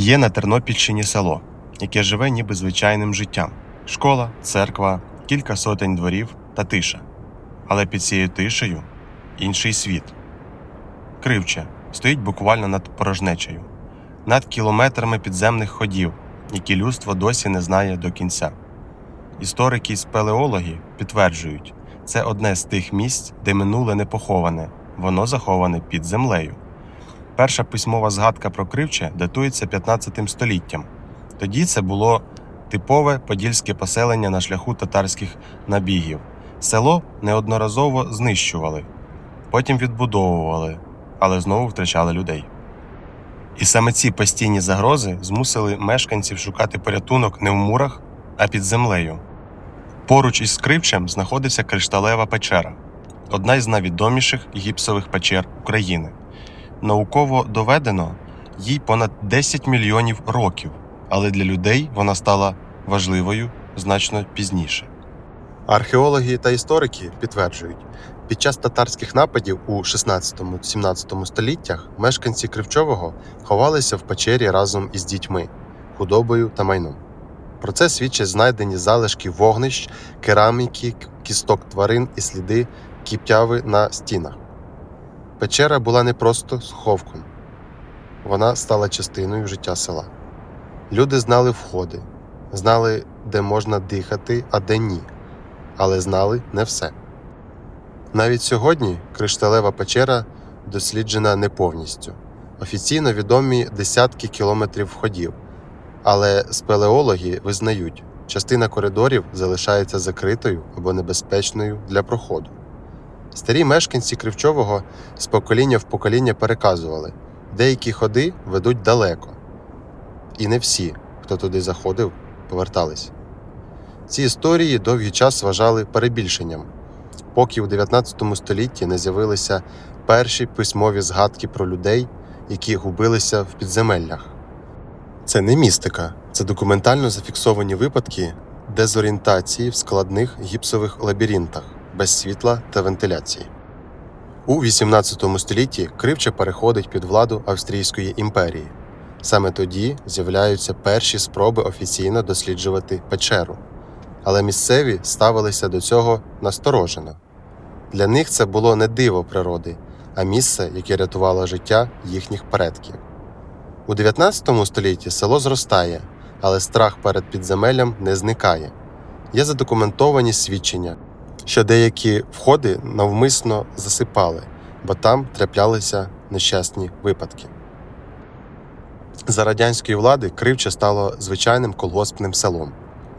Є на Тернопільщині село, яке живе ніби звичайним життям: школа, церква, кілька сотень дворів та тиша. Але під цією тишею інший світ. Кривче стоїть буквально над порожнечею, над кілометрами підземних ходів, які людство досі не знає до кінця. Історики і спелеологи підтверджують, це одне з тих місць, де минуле не поховане, воно заховане під землею. Перша письмова згадка про кривче датується 15 століттям. Тоді це було типове подільське поселення на шляху татарських набігів. Село неодноразово знищували, потім відбудовували, але знову втрачали людей. І саме ці постійні загрози змусили мешканців шукати порятунок не в мурах, а під землею. Поруч із Кривчем знаходиться кришталева печера, одна із найвідоміших гіпсових печер України. Науково доведено їй понад 10 мільйонів років, але для людей вона стала важливою значно пізніше. Археологи та історики підтверджують, під час татарських нападів у 16-17 століттях мешканці Кривчового ховалися в печері разом із дітьми, худобою та майном. Про це свідчать знайдені залишки вогнищ, кераміки, кісток тварин і сліди кіптяви на стінах. Печера була не просто сховком, вона стала частиною життя села. Люди знали входи, знали, де можна дихати, а де ні, але знали не все. Навіть сьогодні кришталева печера досліджена не повністю. Офіційно відомі десятки кілометрів входів, але спелеологи визнають, частина коридорів залишається закритою або небезпечною для проходу. Старі мешканці Кривчового з покоління в покоління переказували, деякі ходи ведуть далеко, і не всі, хто туди заходив, повертались. Ці історії довгий час вважали перебільшенням, поки у 19 столітті не з'явилися перші письмові згадки про людей, які губилися в підземеллях. Це не містика, це документально зафіксовані випадки дезорієнтації в складних гіпсових лабіринтах без світла та вентиляції. У 18 столітті Кривча переходить під владу Австрійської імперії. Саме тоді з'являються перші спроби офіційно досліджувати печеру, але місцеві ставилися до цього насторожено. Для них це було не диво природи, а місце, яке рятувало життя їхніх предків. У 19 столітті село зростає, але страх перед підземеллям не зникає. Є задокументовані свідчення, що деякі входи навмисно засипали, бо там траплялися нещасні випадки. За радянської влади Кривче стало звичайним колгоспним селом.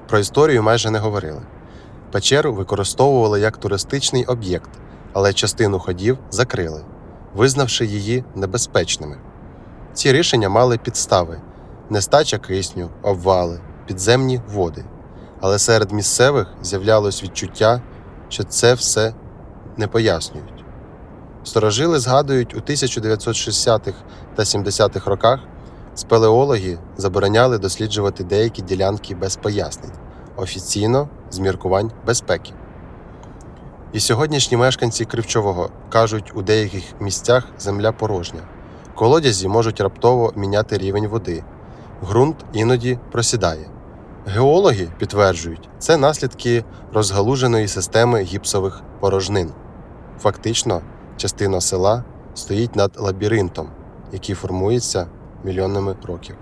Про історію майже не говорили. Печеру використовували як туристичний об'єкт, але частину ходів закрили, визнавши її небезпечними. Ці рішення мали підстави: нестача кисню, обвали, підземні води. Але серед місцевих з'являлось відчуття, що це все не пояснюють. Старожили згадують, у 1960-х та 70-х роках спелеологи забороняли досліджувати деякі ділянки без пояснень, офіційно з міркувань безпеки. І сьогоднішні мешканці Кривчового кажуть, у деяких місцях земля порожня. Колодязі можуть раптово міняти рівень води, ґрунт іноді просідає. Геологи підтверджують, це наслідки розгалуженої системи гіпсових порожнин. Фактично, частина села стоїть над лабіринтом, який формується мільйонами років.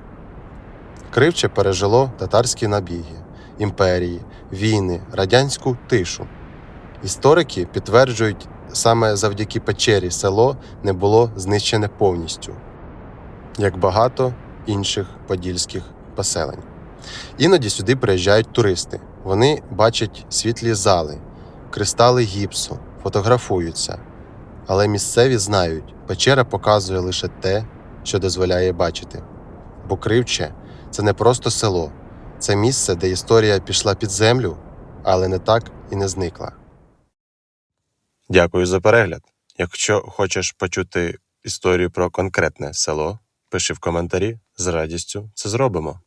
Кривче пережило татарські набіги, імперії, війни, радянську тишу. Історики підтверджують, саме завдяки печері село не було знищене повністю, як багато інших подільських поселень. Іноді сюди приїжджають туристи. Вони бачать світлі зали, кристали гіпсу, фотографуються. Але місцеві знають, печера показує лише те, що дозволяє бачити. Бо кривче це не просто село, це місце, де історія пішла під землю, але не так і не зникла. Дякую за перегляд. Якщо хочеш почути історію про конкретне село, пиши в коментарі, з радістю це зробимо.